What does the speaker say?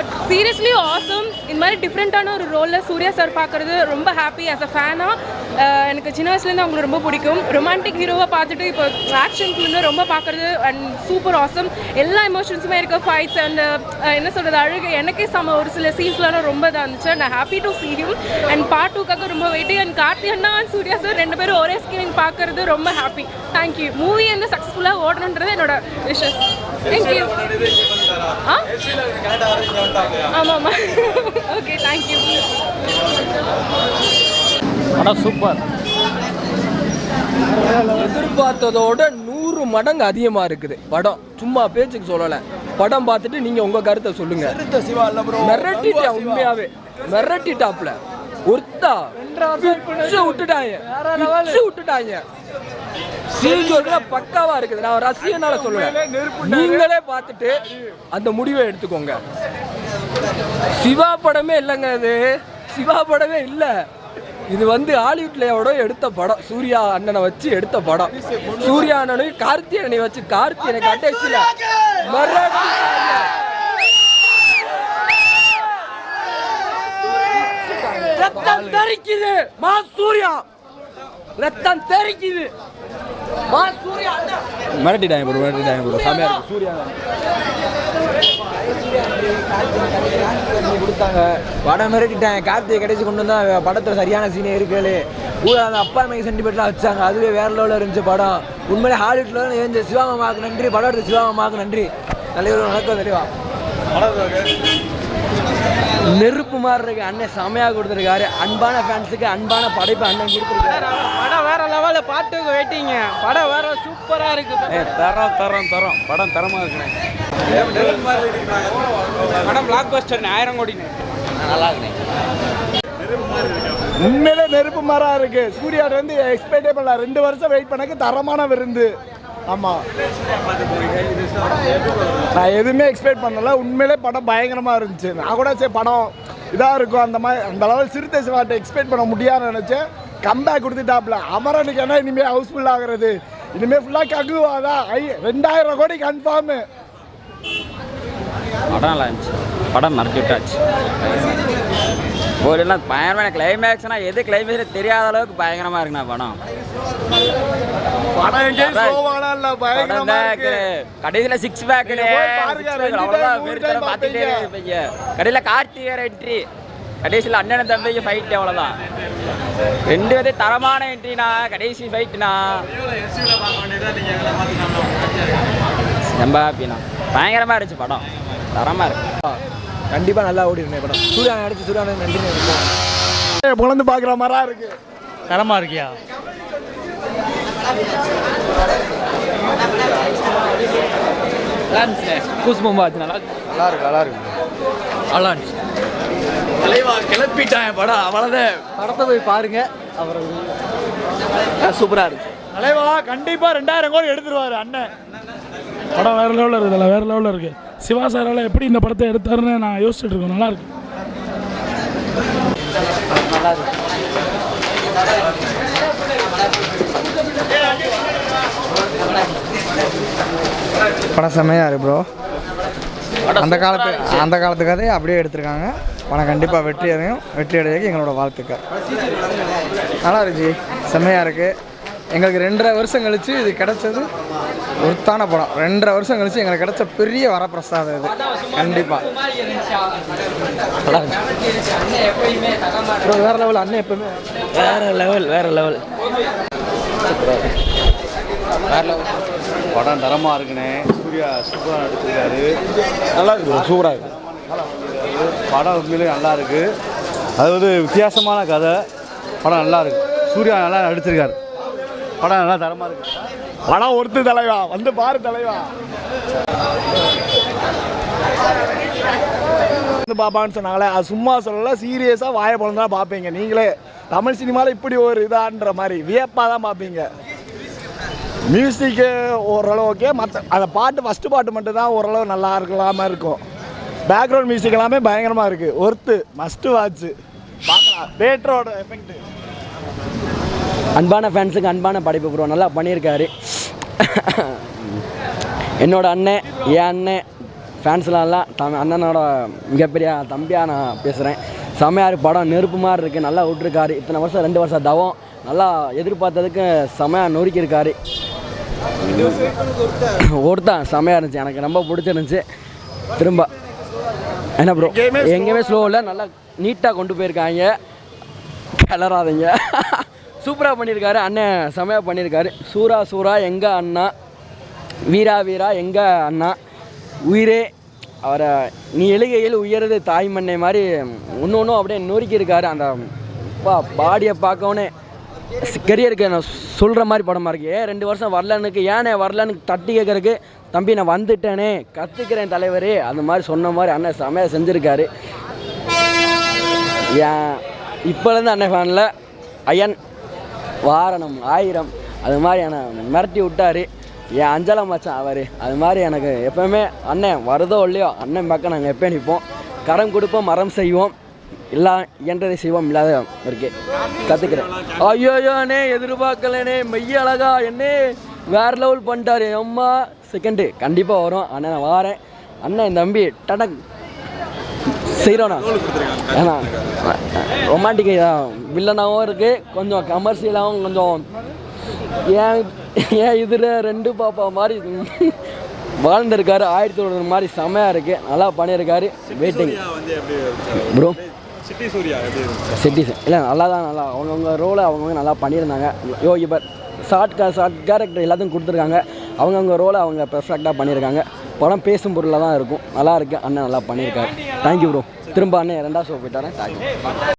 But seriously awesome இந்த மாதிரி டிஃப்ரெண்ட்டான ஒரு ரோலில் சூர்யா சார் பார்க்குறது ரொம்ப ஹாப்பி ஆஸ் அ ஃபேனாக எனக்கு சின்ன வயசுலேருந்து அவங்களை ரொம்ப பிடிக்கும். ரொமான்டிக் ஹீரோவாக பார்த்துட்டு இப்போ ஆக்ஷன் ஃபிலிமில் ரொம்ப பார்க்குறது அண்ட் சூப்பர் ஆசம் எல்லா எமோஷன்ஸுமே இருக்க. ஃபைட்ஸ் அண்ட் என்ன சொல்கிறது அழுகு எனக்கே சம. ஒரு சில சீன்ஸ்லாம் ரொம்ப இதாக இருந்துச்சு. நான் happy to see him. And part டூக்காக ரொம்ப வெயிட்டிங் அண்ட் கார்த்தி அண்ணா அண்ட் சூர்யா சார் ரெண்டு பேரும் ஒரே ஸ்கிரீன் பார்க்குறது ரொம்ப ஹாப்பி தேங்க்யூ மூவி வந்து சக்ஸஸ்ஃபுல்லாக ஓடணுன்றது என்னோட விஷஸ் தேங்க்யூ ஆ? ஆமாம் ஆமாம் ஓகே தேங்க்யூ சூப்பர். எதிர்பார்த்ததோட நூறு மடங்கு அதிகமாக இருக்குது. படம். சும்மா பேச்சுக்கு சொல்லலை. படம் பார்த்துட்டு நீங்கள் உங்கள் கருத்தை சொல்லுங்க. மிரட்டிட்டேன் உண்மையாவே. மிரட்டிட்டாப்ல. ஒருத்தா பிச்சு விட்டுட்டாங்க. பிச்சு விட்டுட்டாங்க. சீஜோட பக்காவா இருக்குது. நான் ரசிகனால சொல்லுவேன் நீங்களே பார்த்துட்டு அந்த முடிவை எடுத்துக்கோங்க. சிவா படமே இல்லைங்க இது சிவா படமே இல்லை. இது வந்து ஹாலிவுட்லயோட எடுத்த படம். சூர்யா அண்ணனை வச்சு எடுத்த படம். சூர்யா அண்ணனுக்கு கார்த்தியனை வச்சு கார்த்தியனை கடைசியில் ரத்தம் தெரிக்குது மா சூர்யா. ரத்தம் தெரிக்குது மிரட்டிட்டாங்க ப்ரோ மிரட்டிட்டாங்க ப்ரோ. செமையா இருக்கு. சூர்யா. கொடுத்தாங்க. படம் மிரட்டிட்டாங்க. கார்த்திகை கடைசி கொண்டு வந்தா படத்துல சரியான சீனே இருக்கலே கூட அந்த அப்பா அம்மை சென்டிமெண்ட்லாம் வச்சாங்க. அதுவே வேற லெவலில் இருந்துச்சு படம். உண்மையிலே ஹாலிவுட்ல இருந்த சிவாமாமாவுக்கு நன்றி. படம் எடுத்த சிவாமாமாவுக்கு நன்றி. தலைவர் வணக்கம் தெளிவா. நெருப்பு மாதிரி இருக்கு. அண்ணன் செமையாக கொடுத்துருக்காரு. அன்பான ஃபேன்ஸுக்கு அன்பான படைப்பு அண்ணன் கொடுத்துருக்காரு. படம் வேற லெவலில் பாட்டுக்கு வெயிட்டிங்க படம் வேற சூப்பராக இருக்கு. தரம் தரம் தரம். படம் தரமாக இருக்குண்ணே. படம் பிளாக் பஸ்டர் ஆயிரம் கோடி. உண்மையிலே நெருப்பு மரம் இருக்கு. சூர்யாட வந்து எக்ஸ்பெக்டே பண்ணல ரெண்டு வருஷம் வெயிட் பண்ணக்கு தரமான விருந்து. ஆமா. நான் எதுவுமே எக்ஸ்பெக்ட் பண்ணல. உண்மையிலே படம் பயங்கரமா இருந்துச்சு. நான் கூட சரி படம் இதாக இருக்கும் அந்த மாதிரி அந்த அளவு சிறுத்தை சிவாட்டை எக்ஸ்பெக்ட் பண்ண முடியாதுன்னு நினச்சேன். கம்பேக் கொடுத்துட்டாப்ல அமரனுக்கு என்ன இனிமேல் ஹவுஸ்ஃபுல் ஆகுறது? இனிமேல் ஃபுல்லாக ககுவாதான் ஐ ரெண்டாயிரம் கோடி கன்ஃபார்மு படம் நல்லா இருந்துச்சு. படம் மறக்க எல்லாம் பயங்கரமான கிளைமேக்ஸ்னா எது கிளைமேக்ஸ் தெரியாத அளவுக்கு பயங்கரமா இருக்குண்ணா படம். கடைசியில சிக்ஸ் பேக் பார்த்துட்டே. இருப்பீங்க. கடையில் கார்த்திகர் என்ட்ரி கடைசியில் அண்ணன் தம்பிக்கு ஃபைட் அவ்வளோதான் ரெண்டு பேரும் தரமான என்ட்ரினா கடைசி ஃபைட்னா ரொம்ப ஹாப்பிண்ணா பயங்கரமாக இருந்துச்சு படம். தரமாக இருக்கு. கண்டிப்பாக நல்லா ஓடி இருந்தேன் படம். சூர்யா நடிச்சு சூர்யா நன்றி நினைப்போம் புலந்து பார்க்குற மாதிரா இருக்கு? தரமா இருக்கியா? கூஸ்பம்பா ஆச்சு நல்லா நல்லா இருக்கு நல்லா இருக்கு. நல்லா இருந்துச்சு. தலைவா கிளப்பிட்டான் படம். அவ்வளோதான் படத்தை போய் பாருங்க. சூப்பராக இருந்துச்சு. தலைவா கண்டிப்பா ரெண்டாயிரம் கோடி எடுத்துருவாரு அண்ணன். படம் வேற லெவலில் இருக்குதுல்ல வேற லெவலில் இருக்குது சிவா சாரால் எப்படி இந்த படத்தை எடுத்தாருன்னு நான் யோசிச்சுட்டு இருக்கேன் நல்லா படம் செம்மையாக இருக்கு ப்ரோ அந்த காலத்து அந்த காலத்து கதையை அப்படியே எடுத்திருக்காங்க. படம் கண்டிப்பாக வெற்றி அடையும். வெற்றி அடையக்கு எங்களோட வாழ்த்துக்கள். நல்லா இருந்துச்சு செம்மையாக இருக்குது எங்களுக்கு ரெண்டரை வருஷம் கழிச்சு இது கிடச்சது. ஒருத்தான படம். ரெண்டரை வருஷம் கழிச்சு எங்களுக்கு கிடைச்ச பெரிய வரப்பிரசாதம் இது. கண்டிப்பாக வேற லெவல் அண்ணன் எப்பவுமே. வேற லெவல் வேற லெவல் படம் தரமாக இருக்குண்ணே. சூர்யா சூப்பராக நடிச்சிருக்காரு. நல்லா இருக்கு சூப்பராக இருக்கு. படம் உண்மையிலேயே நல்லா இருக்கு. அது வந்து வித்தியாசமான கதை. படம் நல்லா இருக்கு. சூர்யா நல்லா நடிச்சிருக்காரு. படம் நல்லா தரமாக இருக்கு. படம் ஒருத்து தலைவா வந்து பாரு தலைவா. வந்து பாப்பான்னு சொன்னாங்களே அது சும்மா சொல்லல சீரியஸாக வாய பழம் தான் பார்ப்பீங்க நீங்களே தமிழ் சினிமாவில் இப்படி ஒரு இதான்ற மாதிரி வியப்பாக தான் பார்ப்பீங்க மியூசிக்கு ஓரளவு ஓகே மற்ற அந்த பாட்டு ஃபஸ்ட்டு பாட்டு மட்டும்தான் ஓரளவு நல்லா இருக்கலாமா இருக்கும். பேக்ரவுண்ட் மியூசிக் எல்லாமே பயங்கரமாக இருக்குது ஒர்த்து மஸ்ட்டு வாட்ச்சு பார்க்கலாம். தேட்டரோட எஃபெக்ட் அன்பான ஃபேன்ஸுக்கு அன்பான படைப்பு ப்ரோ நல்லா பண்ணியிருக்காரு. என்னோட அண்ணன் என் அண்ணன் ஃபேன்ஸ்லாம் எல்லாம் தம் அண்ணனோட மிகப்பெரிய தம்பியாக நான் பேசுகிறேன் செமையார் படம் நெருப்பு மாதிரி இருக்குது நல்லா விட்ருக்காரு இத்தனை வருஷம் ரெண்டு வருஷம் தவம். நல்லா எதிர்பார்த்ததுக்கு செமையாக நொறுக்கியிருக்காரு. ஒருத்தான் செம்மையாக இருந்துச்சு. எனக்கு ரொம்ப பிடிச்சிருந்துச்சு. திரும்ப. என்ன ப்ரோ எங்கேயுமே ஸ்லோ இல்லை. நல்லா நீட்டாக கொண்டு போயிருக்காங்க. கிளறாதீங்க. சூப்பராக பண்ணியிருக்காரு அண்ணன் செமையாக பண்ணியிருக்காரு சூரா சூரா எங்கள் அண்ணா? வீரா வீரா எங்கள் அண்ணா? உயிரே. அவரை நீ எழுகையில் உயர்றது தாய் மண்ணை மாதிரி ஒன்று ஒன்றும் அப்படியே நொறுக்கியிருக்காரு. அந்த பா பாடியை பார்க்கவுனே கெரியருக்கு நான் சொல்கிற மாதிரி படமாக இருக்கு. ஏன் ரெண்டு வருஷம் வரலனுக்கு ஏனே வரலன்னு தட்டி கேட்குறக்கு தம்பி நான் வந்துட்டேனே. கற்றுக்கிறேன் தலைவரே. அந்த மாதிரி சொன்ன மாதிரி அண்ணன் செமையாக செஞ்சுருக்காரு. ஏன் இப்போலேருந்து அண்ணன் ஃபேனில் ஐயன். வாரணம் ஆயிரம். அது மாதிரி என்னை மிரட்டி விட்டாரு. என் அஞ்சலை மச்சான் அவர். அது மாதிரி எனக்கு எப்போவுமே அண்ணன் வருதோ இல்லையோ அண்ணன் பக்கம் நாங்கள் எப்போ நிற்போம். கரம் கொடுப்போம் மரம் செய்வோம். இல்லா என்றதை செய்வோம் இல்லாத இருக்கு. கற்றுக்கிறேன் ஐயோயோண்ணே எதிர்பார்க்கலனே மெய்ய அழகா என்னே வேற லெவல் பண்ணிட்டாரு. அம்மா செகண்டு கண்டிப்பாக வரும். அண்ணன் நான் வாரேன். அண்ணன் என் தம்பி டடக். செய்கிறோண்ணா ஏண்ணா ரொமான்டிக் வில்லனாகவும் இருக்குது கொஞ்சம் கமர்ஷியலாகவும் கொஞ்சம் ஏன் ஏன் இதில் ரெண்டு பாப்பா மாதிரி வாழ்ந்திருக்காரு ஆயிரத்தி தொண்ணூறு மாதிரி செமையாக இருக்குது நல்லா பண்ணியிருக்காரு வெயிட்டிங் ப்ரோ சிட்டி சூர்யா எப்படி சிட்டிசன் இல்லை நல்லா தான் நல்லா அவங்கவுங்க ரோலை அவங்கவுங்க நல்லா பண்ணியிருந்தாங்க. Yogi but short short character எல்லாத்தையும் கொடுத்துருக்காங்க. அவங்கவுங்க ரோலை அவங்க பெர்ஃபெக்டாக பண்ணியிருக்காங்க. படம் பேசும் பொருளாக தான் இருக்கும். நல்லா இருக்கு அண்ணன் நல்லா பண்ணியிருக்காரு. தேங்க்யூ ப்ரோ திரும்ப அண்ணன் ரெண்டாவது ஷோ போயிட்டாரேன் தேங்க்யூ